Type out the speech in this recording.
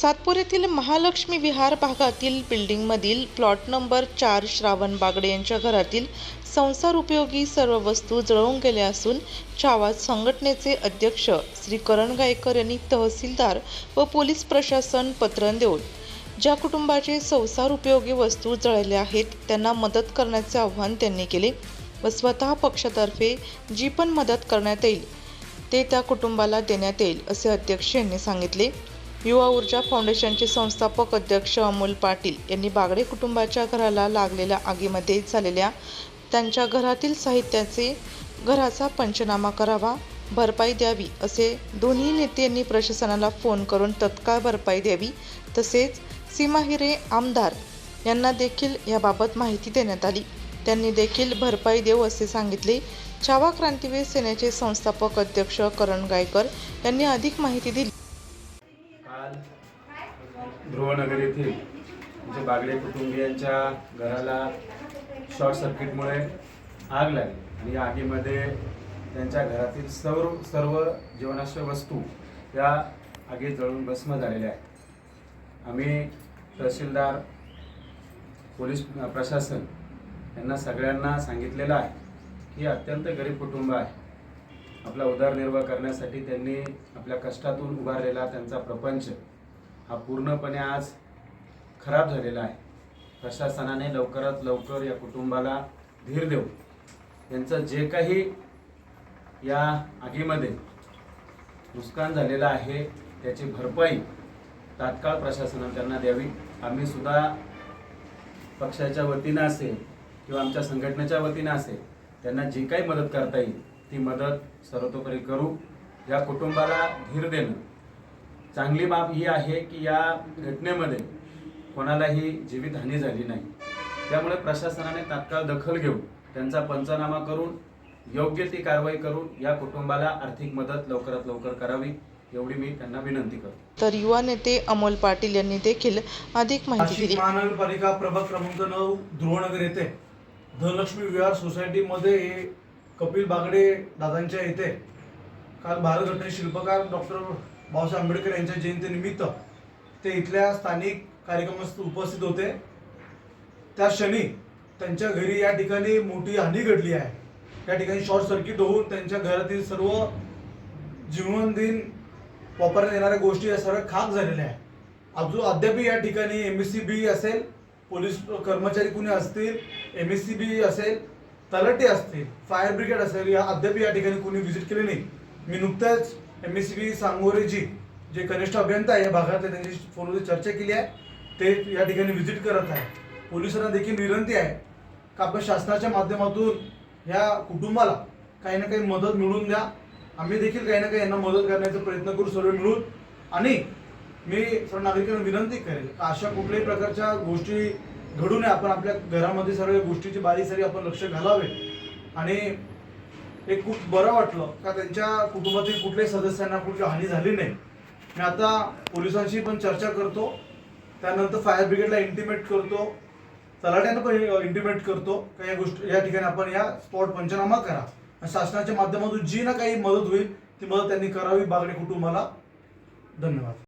सातपूर येथील महालक्ष्मी विहार भागातील बिल्डिंगमधील plot number चार श्रावण बागडे यांच्या घरातील संसार उपयोगी सर्व वस्तू जळून गेल्या असून छावा संघटनेचे अध्यक्ष श्री करण गायकर यांनी तहसीलदार व पोलीस प्रशासन पत्र देऊन ज्या कुटुंबाचे संसार उपयोगी वस्तू जळल्या आहेत त्यांना मदत करण्याचे आवाहन त्यांनी केले व स्वतः पक्षातर्फे जी पण मदत करण्यात येईल ते त्या कुटुंबाला देण्यात येईल असे अध्यक्ष यांनी सांगितले. युवा ऊर्जा फाउंडेशनचे संस्थापक अध्यक्ष अमोल पाटील यांनी बागडे कुटुंबाच्या घराला लागलेल्या आगीमध्ये झालेल्या त्यांच्या घरातील साहित्याचे घराचा पंचनामा करावा भरपाई द्यावी असे दोन्ही नेत्यांनी प्रशासनाला फोन करून तत्काळ भरपाई द्यावी तसेच सीमा हिरे आमदार यांना देखील याबाबत माहिती देण्यात आली. त्यांनी देखील भरपाई देऊ असे सांगितले. छावा क्रांतीवीर सेनेचे संस्थापक अध्यक्ष करण गायकर यांनी अधिक माहिती दिली. ध्रुवनगर येथील म्हणजे बागडे कुटुंबियांच्या घराला शॉर्ट सर्किटमुळे आग लागली. आणि या आगीमध्ये त्यांच्या घरातील सर्व सर्व जीवनाश्य वस्तू या आगीत जळून भस्म झालेल्या आहेत. आम्ही तहसीलदार पोलीस प्रशासन यांना सगळ्यांना सांगितलेलं आहे की अत्यंत गरीब कुटुंब आहे. आपला उदरनिर्वाह करण्यासाठी त्यांनी आपल्या कष्टातून उभारलेला त्यांचा प्रपंच हा पूर्णपणे आज खराब झालेला आहे. प्रशासनाने लवकरात लवकर या कुटुंबाला धीर देऊ. यांचं जे काही या आगीमध्ये नुकसान झालेलं आहे त्याची भरपाई तात्काळ प्रशासनानं त्यांना द्यावी. आम्ही सुद्धा पक्षाच्या वतीनं असेल किंवा आमच्या संघटनेच्या वतीनं असेल त्यांना जी काही मदत करता येईल ती मदत सर्वतोपरी करू. या कुटुंबाला धीर देणं चांगली बाब ही आहे की या घटनेमध्ये कोणालाही जीवितहानी झाली नाही. त्यामुळे प्रशासनाने तात्काळ दखल घेऊन त्यांचा पंचनामा करून योग्य ती कारवाई करून या कुटुंबाला आर्थिक मदत लवकरात लवकर करावी एवढी मी त्यांना विनंती करतो. तर युवा नेते अमोल पाटील यांनी देखील अधिक माहिती दिली. महानगरपालिका प्रभाग क्रमांक नऊ ध्रुवनगर येथे धनलक्ष्मी विहार सोसायटीमध्ये हे कपिल बागडे दादांच्या येथे काल भारतरत्न शिल्पकार डॉक्टर बाबासाहेब आंबेडकर यांच्या जयंतीनिमित्त ते इथल्या स्थानिक कार्यक्रमास उपस्थित होते. त्या क्षणी त्यांच्या घरी या ठिकाणी मोठी हानी घडली आहे. त्या ठिकाणी शॉर्ट सर्किट होऊन त्यांच्या घरातील सर्व जीवनदिन वापरण्यात येणाऱ्या गोष्टी या सर्व खाक झालेल्या आहे अजून अद्यापही या ठिकाणी एम एस सी बी असेल पोलीस कर्मचारी कुणी असतील एम एस सी बी असेल तलाठी असतील फायर ब्रिगेड असेल या अद्याप या ठिकाणी कुणी व्हिजिट केली नाही. मी नुकत्याच एम एस सी बी सांगोरेजी जे कनिष्ठ अभियंता आहे या भागातले त्यांची फोनवर चर्चा केली आहे. ते या ठिकाणी व्हिजिट करत आहे पोलिसांना देखील विनंती आहे का आपण शासनाच्या माध्यमातून ह्या कुटुंबाला काही ना काही मदत मिळवून द्या. आम्ही देखील काही ना काही यांना मदत करण्याचा प्रयत्न करू सर्व मिळून. आणि मी सर्व नागरिकांना विनंती करेल का अशा कुठल्याही प्रकारच्या गोष्टी घडू नये. आपण आपल्या घरामध्ये सर्व गोष्टीची बारीक आपण लक्ष घालावे. आणि हे खूप बरं वाटलं. का त्यांच्या कुटुंबातील कुठल्याही सदस्यांना कुठली हानी झाली नाही. मी आता पोलिसांशी पण चर्चा करतो. त्यानंतर फायर ब्रिगेडला इंटिमेट करतो. तलाट्यांना पण इंटिमेट करतो. का या गोष्टी या ठिकाणी आपण या स्पॉट पंचनामा करा. शासनाच्या माध्यमातून जी ना काही मदत होईल ती मदत त्यांनी करावी बागडे कुटुंबाला. धन्यवाद.